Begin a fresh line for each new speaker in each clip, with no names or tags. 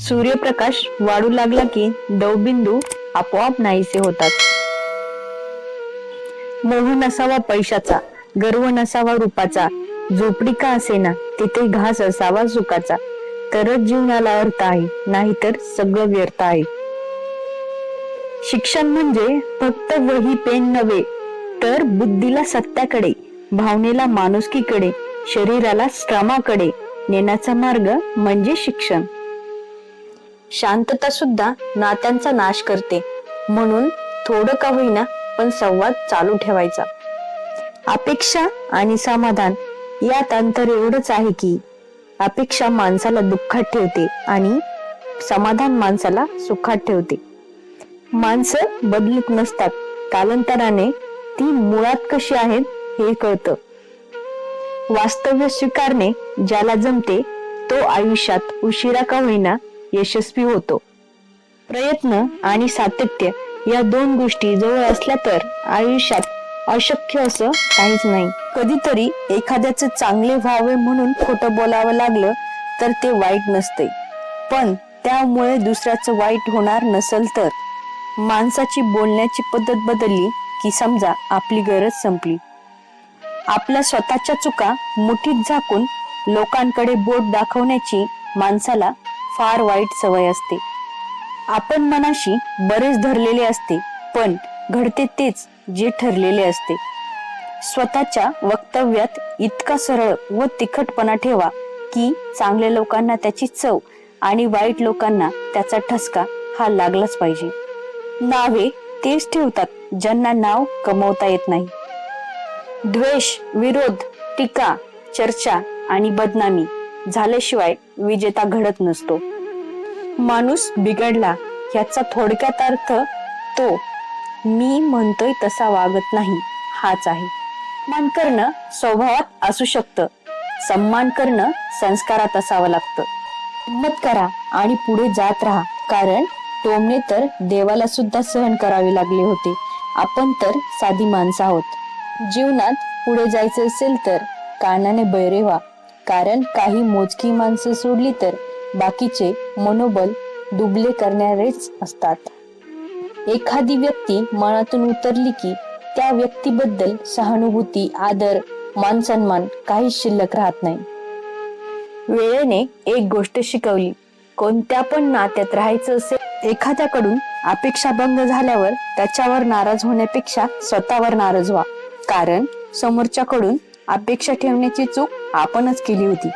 सूर्यप्रकाश वाढू लागला की दवबिंदू आपोआप नाहीसे होतात. मोह नसावा पैशाचा गर्व नसावा रूपाचा झोपडी का असेना तिथे घास असावा सुखाचा. तरच जीवनाला अर्थ आहे नाहीतर सगळं व्यर्थ आहे. शिक्षण म्हणजे फक्त वही पेन नव्हे तर बुद्धीला सत्याकडे भावनेला माणुसकीकडे शरीराला श्रमाकडे नेण्याचा मार्ग म्हणजे शिक्षण. शांतता सुद्धा नात्यांचा नाश करते. म्हणून थोडं का होईना पण संवाद चालू ठेवायचा. अपेक्षा आणि समाधान यात अंतर एवढंच आहे की अपेक्षा माणसाला दुःखात ठेवते आणि समाधान माणसाला सुखात ठेवते. माणसं बदलत नसतात. कालांतराने ती मुळात कशी आहेत हे कळतं. वास्तव्य स्वीकारणे ज्याला जमते तो आयुष्यात उशिरा का होईना यशस्वी होतो. प्रयत्न आणि सातत्य या दोन गोष्टी जवळ असल्या तर आयुष्यात अशक्य असं काहीच नाही. कधीतरी एखाद्याचं चांगले व्हावे म्हणून खोटं बोलावं लागलं तर ते वाईट नसते. पण त्यामुळे दुसऱ्याचं वाईट होणार नसेल तर. माणसाची बोलण्याची पद्धत बदलली की समजा आपली गरज संपली. आपल्या स्वतःच्या चुका मुठीत झाकून लोकांकडे बोट दाखवण्याची माणसाला फार वाईट सवय असते. आपण मनाशी बरेच धरलेले असते पण घडते तेच जे ठरलेले असते. स्वतःच्या वक्तव्यात इतका सरळ व तिखटपणा ठेवा की चांगल्या लोकांना त्याची चव आणि वाईट लोकांना त्याचा ठसका हा लागलाच पाहिजे. नावे तेच ठेवतात ज्यांना नाव कमवता येत नाही. द्वेष विरोध टीका चर्चा आणि बदनामी झाल्याशिवाय विजेता घडत नसतो. माणूस बिघडला याचा थोडक्यात अर्थ तो मी म्हणतोय तसा वागत नाही हाच आहे. मान करणं स्वभावात असू शकतं. सन्मान करणं संस्कारात असावं लागतं. हिंमत करा आणि पुढे जात राहा. कारण टोमने तर देवाला सुद्धा सहन करावे लागले होते. आपण तर साधी माणसं आहोत. जीवनात पुढे जायचं असेल तर कानाने बैरे व्हा. कारण काही मोजकी माणसं सोडली तर बाकीचे मनोबल दुबले करणारेच असतात. एखादी व्यक्ती मनातून उतरली की त्या व्यक्तीबद्दल सहानुभूती आदर मान सन्मान काही शिल्लक राहत नाही. वेळेने एक गोष्ट शिकवली कोणत्या पण नात्यात राहायचं असेल एखाद्याकडून अपेक्षा भंग झाल्यावर त्याच्यावर नाराज होण्यापेक्षा स्वतःवर नाराज व्हा. कारण समोरच्याकडून अपेक्षा ठेवण्याची चूक आपणच केली होती.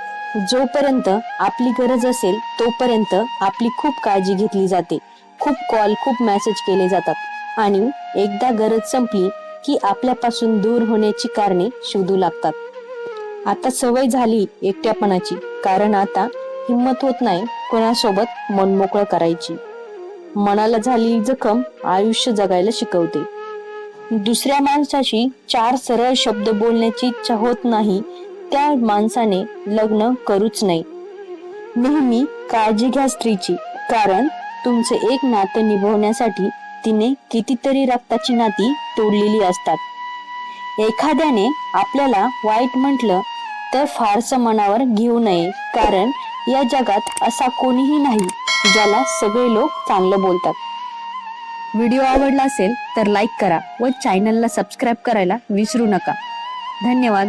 जोपर्यंत आपली गरज असेल तोपर्यंत आपली खूप काळजी घेतली जाते. खूप कॉल खूप मेसेज केले जातात. आणि एकदा गरज संपली की आपल्यापासून दूर होण्याची कारणे शोधू लागतात. आता सवय झाली एकट्यापणाची कारण आता हिंमत होत नाही कोणासोबत मनमोकळं करायची. मनाला झाली जखम आयुष्य जगायला शिकवते. दुसऱ्या माणसाशी चार सरळ शब्द बोलण्याची इच्छा होत नाही त्या माणसाने लग्न करूच नाही. नेहमी काळजी घ्या स्त्रीची कारण तुमचे एक नातं निभवण्यासाठी तिने कितीतरी रक्ताची नाती तोडलेली असतात. एखाद्याने आपल्याला वाईट म्हटलं तर फारसं मनावर घेऊ नये कारण या जगात असा कोणीही नाही ज्याला सगळे लोक चांगलं बोलतात. व्हिडिओ आवडला असेल तर लाईक करा व चॅनलला सबस्क्राईब करायला विसरू नका. धन्यवाद.